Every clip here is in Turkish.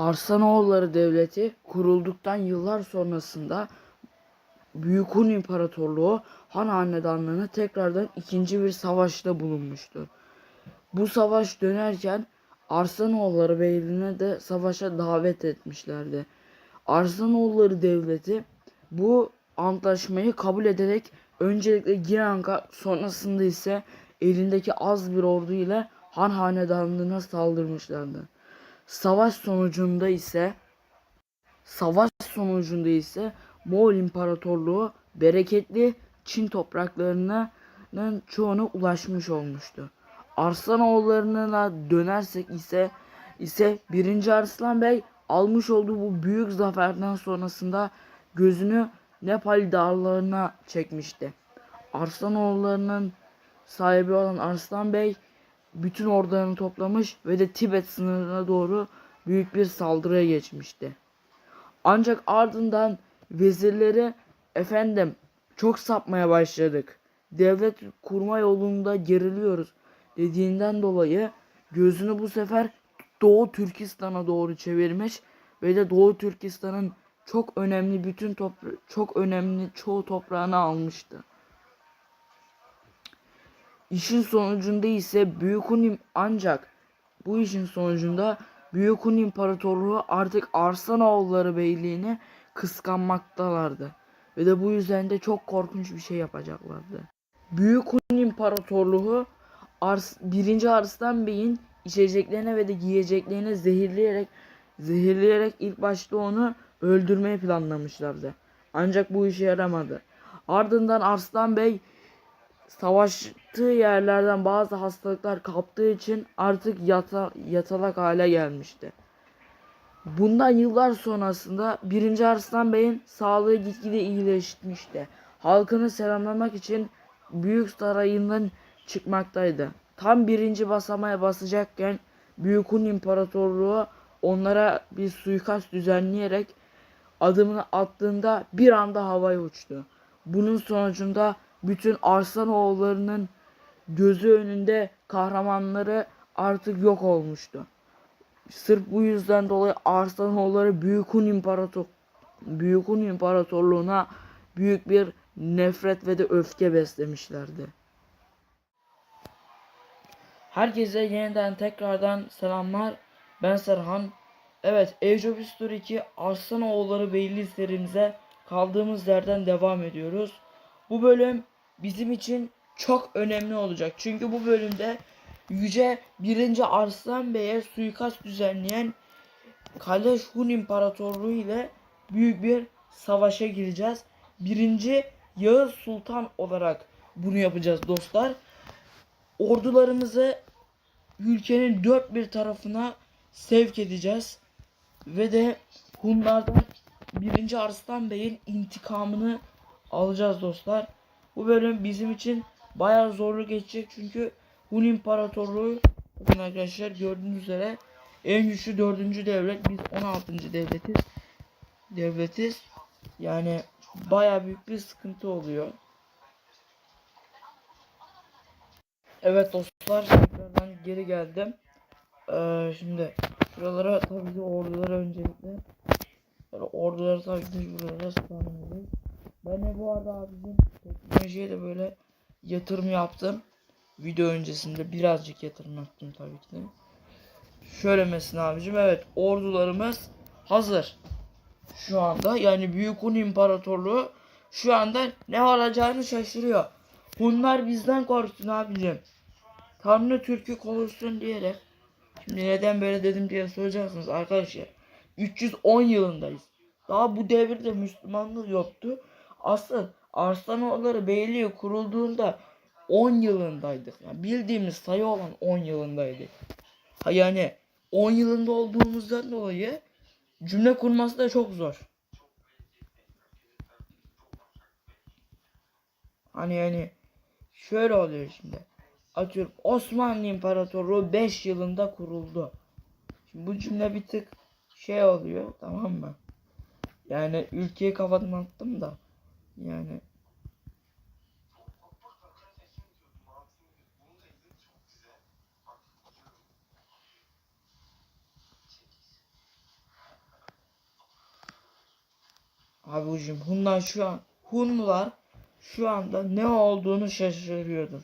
Arsanoğulları Devleti kurulduktan yıllar sonrasında Büyük Hun İmparatorluğu Han Hanedanlığı'na tekrardan ikinci bir savaşta bulunmuştur. Bu savaş dönerken Arsanoğulları Beyliğine de savaşa davet etmişlerdi. Arsanoğulları Devleti bu antlaşmayı kabul ederek öncelikle Girank'a sonrasında ise elindeki az bir ordu ile Han Hanedanlığı'na saldırmışlardı. Savaş sonucunda ise savaş sonucunda ise Moğol İmparatorluğu bereketli Çin topraklarının çoğuna ulaşmış olmuştu. Arslanoğullarına dönersek ise ise 1. Arslan Bey almış olduğu bu büyük zaferden sonrasında gözünü Nepal dağlarına çekmişti. Arslanoğullarının sahibi olan Arslan Bey bütün ordularını toplamış ve de Tibet sınırına doğru büyük bir saldırıya geçmişti. Ancak ardından vezirleri efendim çok sapmaya başladık. Devlet kurma yolunda geriliyoruz dediğinden dolayı gözünü bu sefer Doğu Türkistan'a doğru çevirmiş ve de Doğu Türkistan'ın çok önemli bütün topra- çok önemli çoğu toprağını almıştı. İşin sonucunda ise Büyük Hun ancak bu işin sonucunda Büyük Hun İmparatorluğu artık Arsanoğulları Beyliğini kıskanmaktalardı. Ve de bu yüzden de çok korkunç bir şey yapacaklardı. Büyük Hun İmparatorluğu Ars 1. Arslan Bey'in içeceklerine ve de giyeceklerine zehirleyerek zehirleyerek ilk başta onu öldürmeyi planlamışlardı. Ancak bu işe yaramadı. Ardından Arslan Bey savaştığı yerlerden bazı hastalıklar kaptığı için artık yata, yatalak hale gelmişti. Bundan yıllar sonrasında 1. Arslan Bey'in sağlığı gitgide iyileşmişti. Halkını selamlamak için büyük sarayından çıkmaktaydı. Tam birinci basamağa basacakken Büyük Hun İmparatorluğu onlara bir suikast düzenleyerek adımını attığında bir anda havaya uçtu. Bunun sonucunda bütün Arslanoğullarının gözü önünde kahramanları artık yok olmuştu. Sırf bu yüzden dolayı Arslanoğulları Büyük Hun İmparator Büyük Hun İmparatorluğuna büyük bir nefret ve de öfke beslemişlerdi. Herkese yeniden tekrardan selamlar. Ben Serhan. Evet, Age of History 2 Arslanoğulları Beyliği serimize kaldığımız yerden devam ediyoruz. Bu bölüm bizim için çok önemli olacak. Çünkü bu bölümde Yüce 1. Arslan Bey'e suikast düzenleyen Kaleş Hun İmparatorluğu ile büyük bir savaşa gireceğiz. Birinci Yağız Sultan olarak bunu yapacağız dostlar. Ordularımızı ülkenin dört bir tarafına sevk edeceğiz. Ve de Hunlardan 1. Arslan Bey'in intikamını alacağız dostlar. Bu bölüm bizim için bayağı zorlu geçecek çünkü Hun İmparatorluğu bakın arkadaşlar gördüğünüz üzere en güçlü dördüncü devlet biz 16. devletiz. Devletiz. Yani bayağı büyük bir sıkıntı oluyor. Evet dostlar tekrardan geri geldim. Ee, şimdi şuralara tabii ki orduları öncelikle Böyle orduları tabii ki buralara spawnlayacağız. Ben de bu arada abicim teknolojiye de böyle yatırım yaptım. Video öncesinde birazcık yatırım yaptım tabii ki de. Şöyle mesela abicim evet ordularımız hazır. Şu anda yani Büyük Hun İmparatorluğu şu anda ne olacağını şaşırıyor. Hunlar bizden korksun abicim. Tanrı Türk'ü konuşsun diyerek. Şimdi neden böyle dedim diye soracaksınız arkadaşlar. 310 yılındayız. Daha bu devirde Müslümanlık yoktu. Asıl Arslanoğulları Beyliği kurulduğunda 10 yılındaydık. Yani bildiğimiz sayı olan 10 yılındaydık. Ha yani 10 yılında olduğumuzdan dolayı cümle kurması da çok zor. Hani yani şöyle oluyor şimdi. Atıyorum Osmanlı İmparatorluğu 5 yılında kuruldu. Şimdi bu cümle bir tık şey oluyor tamam mı? Yani ülkeyi kafadan attım da yani Abicim Hunlar şu an Hunlular şu anda ne olduğunu şaşırıyordur.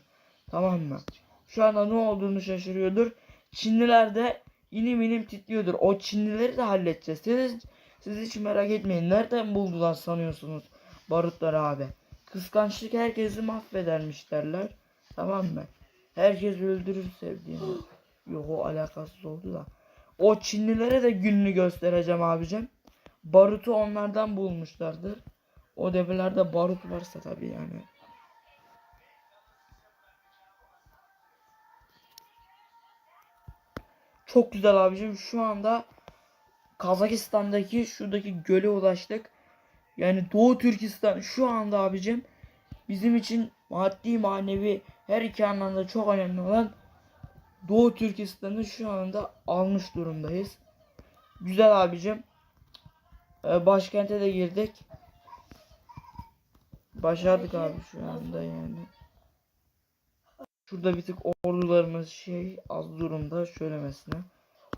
Tamam mı? Şu anda ne olduğunu şaşırıyordur. Çinliler de inim inim titriyordur. O Çinlileri de halledeceğiz. Siz, siz hiç merak etmeyin. Nereden buldular sanıyorsunuz barutları abi? Kıskançlık herkesi mahvedermiş derler. Tamam mı? Herkes öldürür sevdiğini. Yok o alakasız oldu da. O Çinlilere de gününü göstereceğim abicim. Barutu onlardan bulmuşlardır. O develerde barut varsa tabii yani. Çok güzel abicim. Şu anda Kazakistan'daki şuradaki göle ulaştık. Yani Doğu Türkistan şu anda abicim bizim için maddi manevi her iki anlamda çok önemli olan Doğu Türkistan'ı şu anda almış durumdayız. Güzel abicim. Ee, başkente de girdik. Başardık abi şu anda yani. Şurada bir tık ordularımız şey az durumda söylemesine.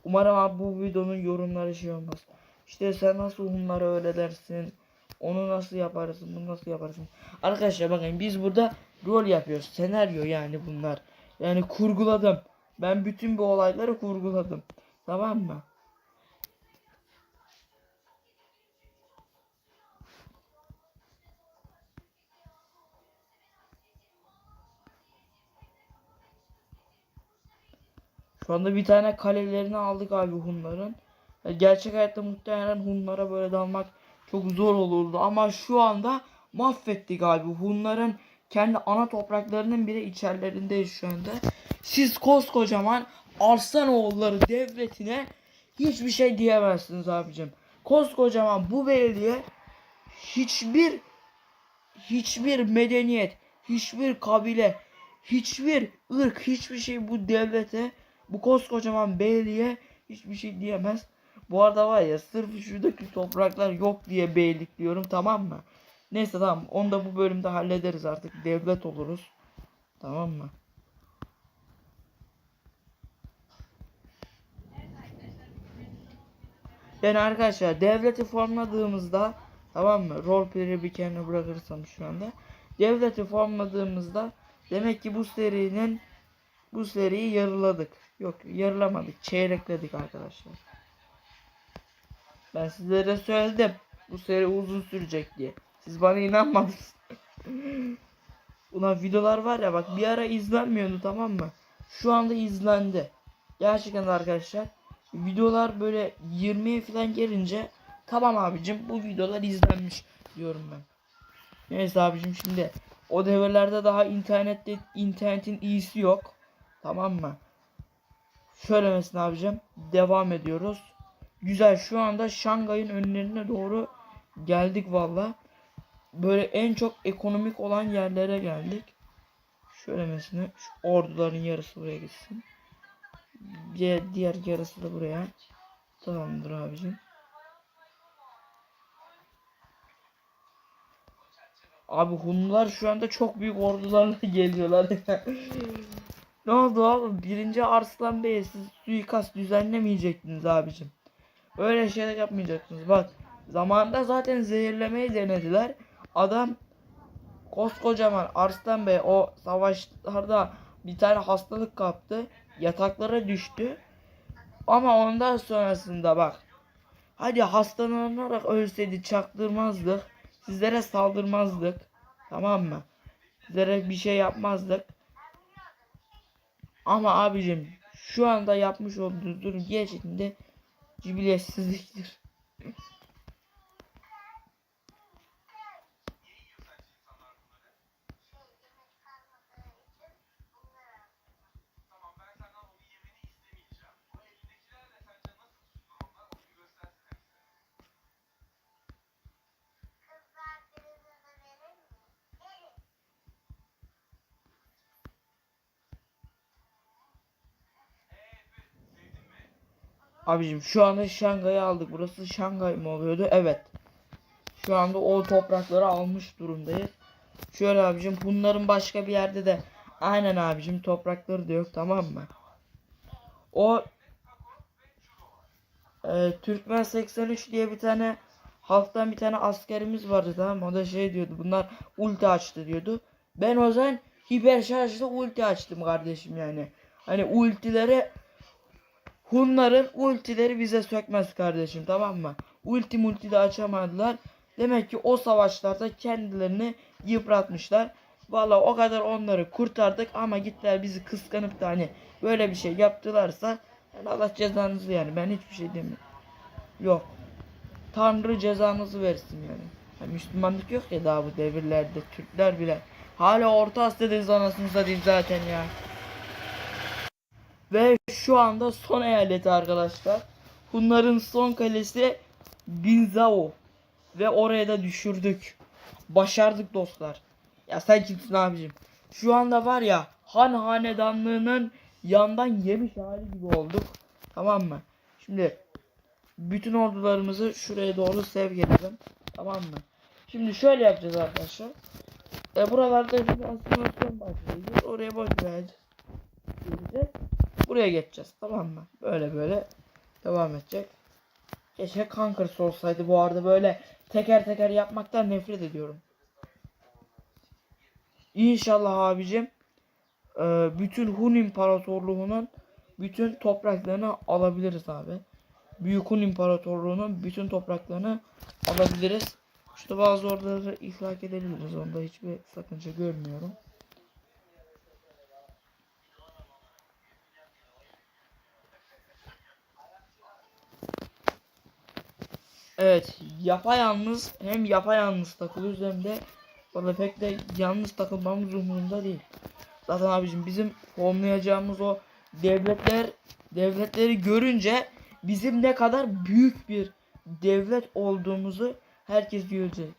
Umarım abi bu videonun yorumları şey olmaz. İşte sen nasıl bunları öyle dersin. Onu nasıl yaparsın, bunu nasıl yaparsın. Arkadaşlar bakın biz burada rol yapıyoruz. Senaryo yani bunlar. Yani kurguladım. Ben bütün bu olayları kurguladım. Tamam mı? Şu anda bir tane kalelerini aldık abi Hunların. Gerçek hayatta muhtemelen Hunlara böyle dalmak çok zor olurdu ama şu anda mahvettik abi. Hunların kendi ana topraklarının bile içerilerindeyiz şu anda. Siz koskocaman Arslanoğulları devletine hiçbir şey diyemezsiniz abicim. Koskocaman bu belediye hiçbir hiçbir medeniyet, hiçbir kabile, hiçbir ırk, hiçbir şey bu devlete, bu koskocaman beyliğe hiçbir şey diyemez. Bu arada var ya sırf şuradaki topraklar yok diye beylik diyorum tamam mı? Neyse tamam onu da bu bölümde hallederiz artık devlet oluruz. Tamam mı? Yani arkadaşlar devleti formladığımızda tamam mı? Roleplay'i bir kenara bırakırsam şu anda. Devleti formladığımızda demek ki bu serinin bu seriyi yarıladık. Yok yarılamadık. Çeyrekledik arkadaşlar. Ben sizlere söyledim. Bu seri uzun sürecek diye. Siz bana inanmadınız. Ulan videolar var ya bak bir ara izlenmiyordu tamam mı? Şu anda izlendi. Gerçekten arkadaşlar videolar böyle 20'ye falan gelince tamam abicim bu videolar izlenmiş diyorum ben. Neyse abicim şimdi o devirlerde daha internette internetin iyisi yok. Tamam mı? Şöyle mesela abicim devam ediyoruz. Güzel şu anda Şangay'ın önlerine doğru geldik valla. Böyle en çok ekonomik olan yerlere geldik. Şöyle mesela şu orduların yarısı buraya gitsin. Diğer, diğer yarısı da buraya. Tamamdır abicim. Abi Hunlar şu anda çok büyük ordularla geliyorlar. ne oldu oğlum? Birinci Arslan Bey'e siz suikast düzenlemeyecektiniz abicim. Öyle şeyler yapmayacaksınız. Bak zamanında zaten zehirlemeyi denediler. Adam koskocaman Arslan Bey o savaşlarda bir tane hastalık kaptı. Yataklara düştü. Ama ondan sonrasında bak. Hadi hastalanarak ölseydi çaktırmazdık. Sizlere saldırmazdık. Tamam mı? Sizlere bir şey yapmazdık. Ama abicim şu anda yapmış olduğunuz durum gerçekten cibiliyetsizliktir. Abicim şu anda Şangay'ı aldık. Burası Şangay mı oluyordu? Evet. Şu anda o toprakları almış durumdayız. Şöyle abicim bunların başka bir yerde de aynen abicim toprakları da yok tamam mı? O e, Türkmen 83 diye bir tane halktan bir tane askerimiz vardı tamam? O da şey diyordu bunlar ulti açtı diyordu. Ben o zaman hiper şarjlı ulti açtım kardeşim yani. Hani ultileri Hunların ultileri bize sökmez kardeşim tamam mı? Ulti multi de açamadılar. Demek ki o savaşlarda kendilerini yıpratmışlar. Valla o kadar onları kurtardık ama gittiler bizi kıskanıp da hani böyle bir şey yaptılarsa yani Allah cezanızı yani ben hiçbir şey demiyorum. Yok. Tanrı cezanızı versin yani. Yani Müslümanlık yok ya daha bu devirlerde Türkler bile. Hala Orta Asya'dayız anasını satayım zaten ya. Ve şu anda son eyaleti arkadaşlar. Bunların son kalesi Binzao. Ve oraya da düşürdük. Başardık dostlar. Ya sen kimsin abicim? Şu anda var ya Han hanedanlığının yandan yemiş hali gibi olduk. Tamam mı? Şimdi bütün ordularımızı şuraya doğru sevk edelim. Tamam mı? Şimdi şöyle yapacağız arkadaşlar. E, buralarda bir asimilasyon başlayacağız. Oraya boş vereceğiz. Buraya geçeceğiz. Tamam mı? Böyle böyle devam edecek. Keşke Conquerors olsaydı bu arada böyle teker teker yapmaktan nefret ediyorum. İnşallah abicim e, bütün Hun İmparatorluğu'nun bütün topraklarını alabiliriz abi. Büyük Hun İmparatorluğu'nun bütün topraklarını alabiliriz. İşte bazı orduları ihlak edebiliriz. Onda hiçbir sakınca görmüyorum. Evet, yapayalnız hem yapayalnız takılıyoruz hem de orada pek de yalnız takılmamız umurumda değil. Zaten abicim bizim formlayacağımız o devletler devletleri görünce bizim ne kadar büyük bir devlet olduğumuzu herkes görecek.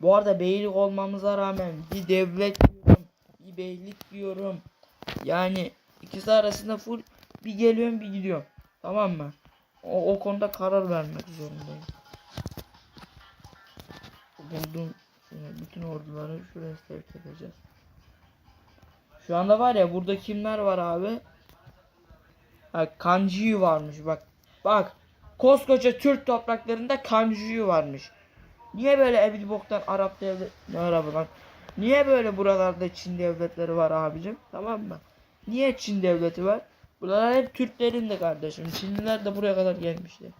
Bu arada beylik olmamıza rağmen bir devlet diyorum, bir beylik diyorum. Yani ikisi arasında full bir geliyorum bir gidiyorum. Tamam mı? O, o konuda karar vermek zorundayım. Buldum yani bütün orduları şuraya sevk edeceğiz. Şu anda var ya burada kimler var abi? Ha, Kanjiyu varmış bak. Bak. Koskoca Türk topraklarında Kanjiyu varmış. Niye böyle evli boktan Arap devlet ne Arabı lan? Niye böyle buralarda Çin devletleri var abicim? Tamam mı? Niye Çin devleti var? Bunlar hep Türklerin de kardeşim. Çinliler de buraya kadar gelmişler.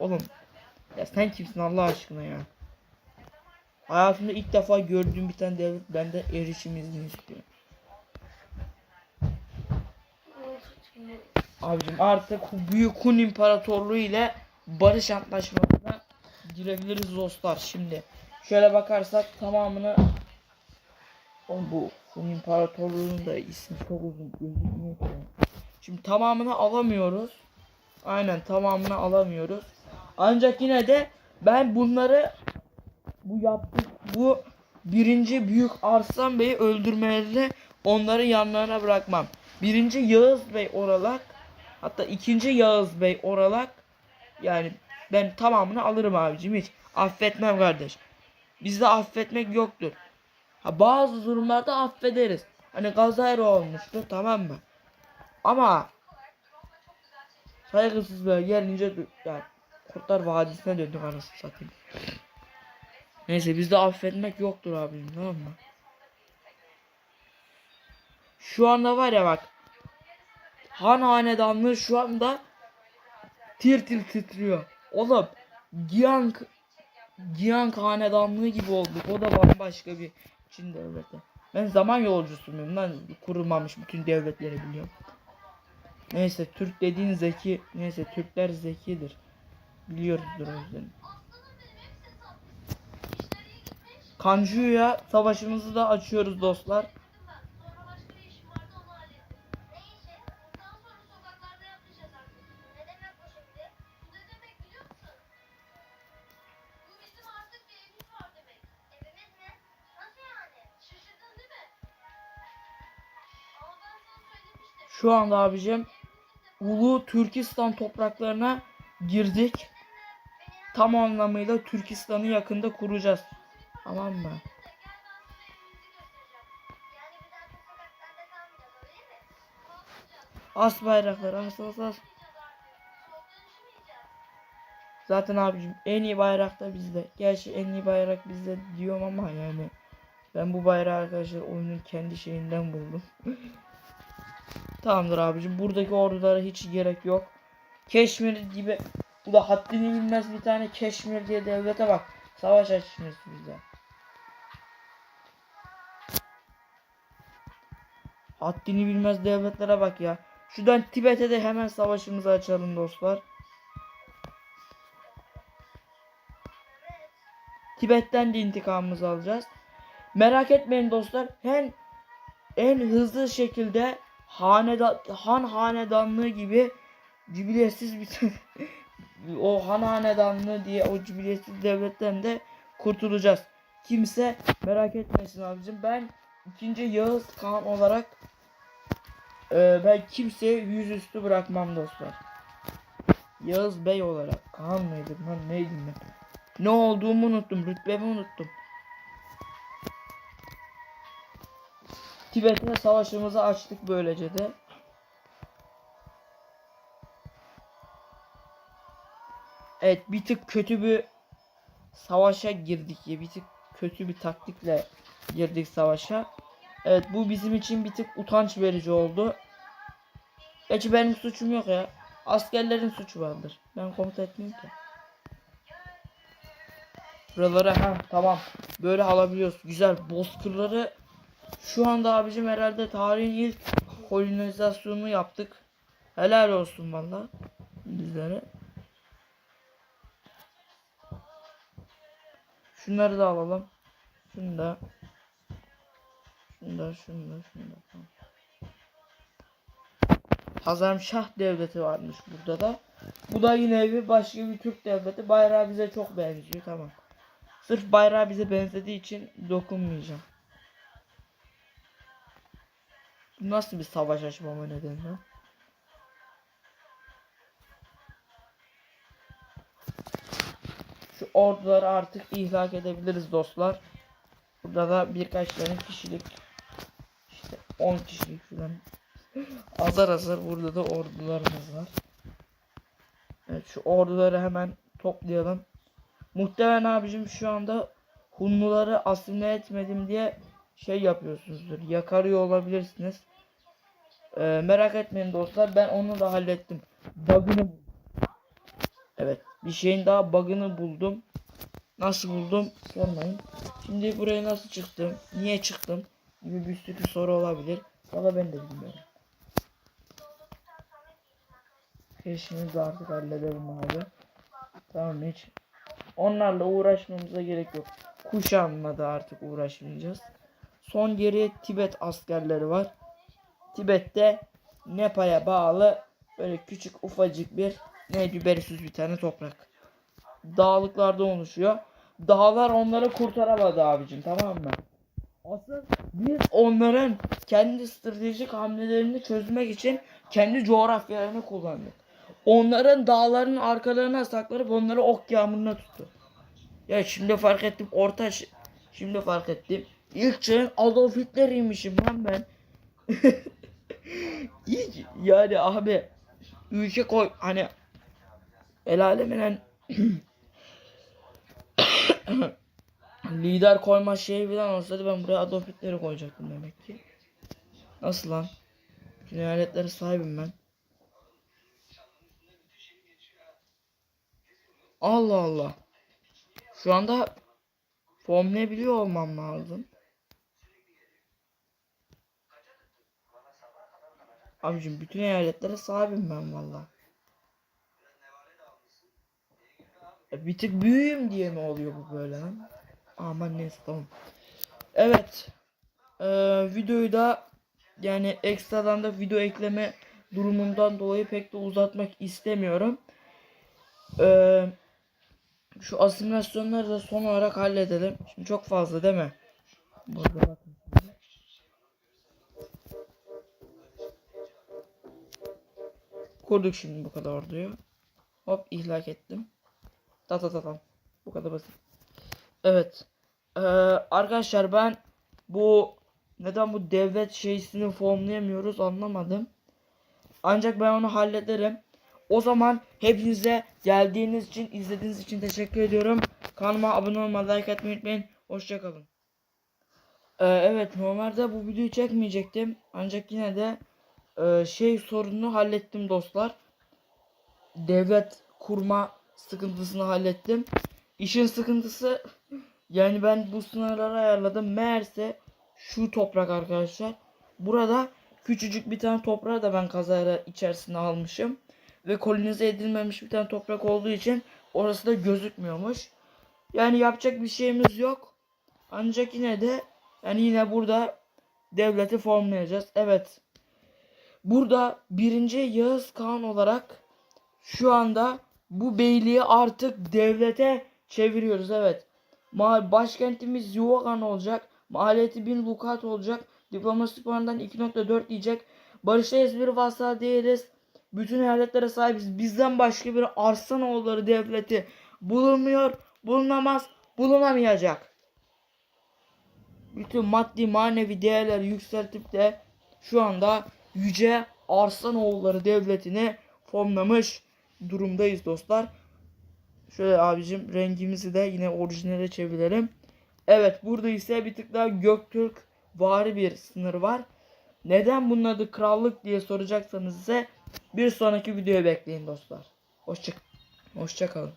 Oğlum ya sen kimsin Allah aşkına ya? Hayatımda ilk defa gördüğüm bir tane devlet benden erişim izni istiyor. Abicim artık Büyük Hun İmparatorluğu ile barış antlaşmasına girebiliriz dostlar şimdi. Şöyle bakarsak tamamını Oğlum bu Hun İmparatorluğu'nun da ismi çok uzun gözükmüyor. Şimdi tamamını alamıyoruz. Aynen tamamını alamıyoruz. Ancak yine de ben bunları bu yaptık bu birinci büyük Arslan Bey'i öldürmelerini onların yanlarına bırakmam. Birinci Yağız Bey oralak hatta ikinci Yağız Bey oralak yani ben tamamını alırım abicim hiç affetmem kardeş. Bizde affetmek yoktur. Ha bazı durumlarda affederiz. Hani kazayla olmuştu tamam mı? Ama saygısızlığa gelince yani Kurtlar Vadisi'ne döndük anasını satayım. Neyse bizde affetmek yoktur abim tamam mı? Şu anda var ya bak. Han hanedanlığı şu anda tir tir titriyor. Oğlum Giang Giang hanedanlığı gibi olduk. O da bambaşka bir Çin devleti. Ben zaman yolcusu muyum lan? Kurulmamış bütün devletleri biliyorum. Neyse Türk dediğin zeki. Neyse Türkler zekidir. Biliyoruzdur o yüzden. Kanju'ya savaşımızı da açıyoruz dostlar. Şu anda abicim Ulu Türkistan topraklarına girdik. Tam anlamıyla Türkistan'ı yakında kuracağız. Tamam mı? As bayrakları as as as. Zaten abicim en iyi bayrak da bizde. Gerçi en iyi bayrak bizde diyorum ama yani ben bu bayrağı arkadaşlar oyunun kendi şeyinden buldum. Tamamdır abicim. Buradaki ordulara hiç gerek yok. Keşmir gibi bu da haddini bilmez bir tane Keşmir diye devlete bak. Savaş açmış bize. Haddini bilmez devletlere bak ya. Şuradan Tibet'e de hemen savaşımızı açalım dostlar. Tibet'ten de intikamımızı alacağız. Merak etmeyin dostlar. En en hızlı şekilde haneda, Han hanedanlığı gibi cibiletsiz bir o Han hanedanlığı diye o cibiletsiz devletten de kurtulacağız. Kimse merak etmesin abicim. Ben ikinci Yağız Kağan olarak e, ben kimseye yüzüstü bırakmam dostlar. Yağız Bey olarak Kaan mıydım lan neydim ben? Ne olduğumu unuttum, rütbemi unuttum. Tibet'e savaşımızı açtık böylece de. Evet bir tık kötü bir savaşa girdik ya bir tık kötü bir taktikle girdik savaşa. Evet bu bizim için bir tık utanç verici oldu. Gerçi benim suçum yok ya. Askerlerin suçu vardır. Ben komuta etmiyorum ki. Buraları ha tamam. Böyle alabiliyoruz. Güzel. Bozkırları şu anda abicim herhalde tarihin ilk kolonizasyonunu yaptık. Helal olsun valla bizlere. Şunları da alalım. Şunu da. Şunu da, şunu da, şunu da. Hazarmşah devleti varmış burada da. Bu da yine bir başka bir Türk devleti. Bayrağı bize çok benziyor. Tamam. Sırf bayrağı bize benzediği için dokunmayacağım. Nasıl bir savaş açmama nedeni? Orduları artık ihlak edebiliriz dostlar. Burada da birkaç tane kişilik işte 10 kişilik falan azar azar burada da ordularımız var. Evet şu orduları hemen toplayalım. Muhtemelen abicim şu anda Hunluları asimile etmedim diye şey yapıyorsunuzdur. Yakarıyor olabilirsiniz. Ee, merak etmeyin dostlar ben onu da hallettim. Bug'ını bir şeyin daha bug'ını buldum. Nasıl buldum sormayın. Şimdi buraya nasıl çıktım? Niye çıktım? Gibi bir sürü soru olabilir. Valla ben de bilmiyorum. Peşimizi artık halledelim abi. Tamam hiç. Onlarla uğraşmamıza gerek yok. Kuşanma da artık uğraşmayacağız. Son geriye Tibet askerleri var. Tibet'te Nepal'e bağlı böyle küçük ufacık bir ne düberisiz bir tane toprak. Dağlıklarda oluşuyor. Dağlar onları kurtaramadı abicim tamam mı? Asıl biz onların kendi stratejik hamlelerini çözmek için kendi coğrafyalarını kullandık. Onların dağların arkalarına saklanıp onları ok yağmuruna tuttu. Ya şimdi fark ettim orta şimdi fark ettim. İlk çağın Adolf Hitler'iymişim lan ben. İlk yani abi ülke koy hani el aleminen lider koyma şeyi falan olsaydı ben buraya Adolf Hitler'i koyacaktım demek ki. Nasıl lan? Bütün eyaletlere sahibim ben. Allah Allah. Şu anda formlayabiliyor olmam lazım. Abicim bütün eyaletlere sahibim ben valla. Bir tık büyüğüm diye mi oluyor bu böyle lan? Aman neyse tamam. Evet. Ee, videoyu da yani ekstradan da video ekleme durumundan dolayı pek de uzatmak istemiyorum. Ee, şu asimilasyonları da son olarak halledelim. Şimdi çok fazla değil mi? Burada bakın. Kurduk şimdi bu kadar orduyu. Hop ihlak ettim. Ta ta ta ta. Bu kadar basit. Evet. Ee, arkadaşlar ben bu neden bu devlet şeysini formlayamıyoruz anlamadım. Ancak ben onu hallederim. O zaman hepinize geldiğiniz için, izlediğiniz için teşekkür ediyorum. Kanalıma abone olmayı, like atmayı unutmayın. Hoşçakalın. Ee, evet normalde bu videoyu çekmeyecektim. Ancak yine de e, şey sorununu hallettim dostlar. Devlet kurma sıkıntısını hallettim. İşin sıkıntısı yani ben bu sınırları ayarladım. Meğerse şu toprak arkadaşlar. Burada küçücük bir tane toprağı da ben kazara içerisine almışım. Ve kolonize edilmemiş bir tane toprak olduğu için orası da gözükmüyormuş. Yani yapacak bir şeyimiz yok. Ancak yine de yani yine burada devleti formlayacağız. Evet. Burada birinci Yağız Kağan olarak şu anda bu beyliği artık devlete çeviriyoruz. Evet. Ma başkentimiz Yuvakan olacak. Maliyeti 1000 lukat olacak. Diplomasi puanından 2.4 diyecek. Barıştayız bir vasıta değiliz. Bütün eyaletlere sahibiz. Bizden başka bir Arslanoğulları devleti bulunmuyor, bulunamaz, bulunamayacak. Bütün maddi manevi değerler yükseltip de şu anda Yüce Arslanoğulları devletini formlamış durumdayız dostlar. Şöyle abicim rengimizi de yine orijinale çevirelim. Evet burada ise bir tık daha Göktürk vari bir sınır var. Neden bunun adı krallık diye soracaksanız ise bir sonraki videoya bekleyin dostlar. Hoşça hoşça kalın.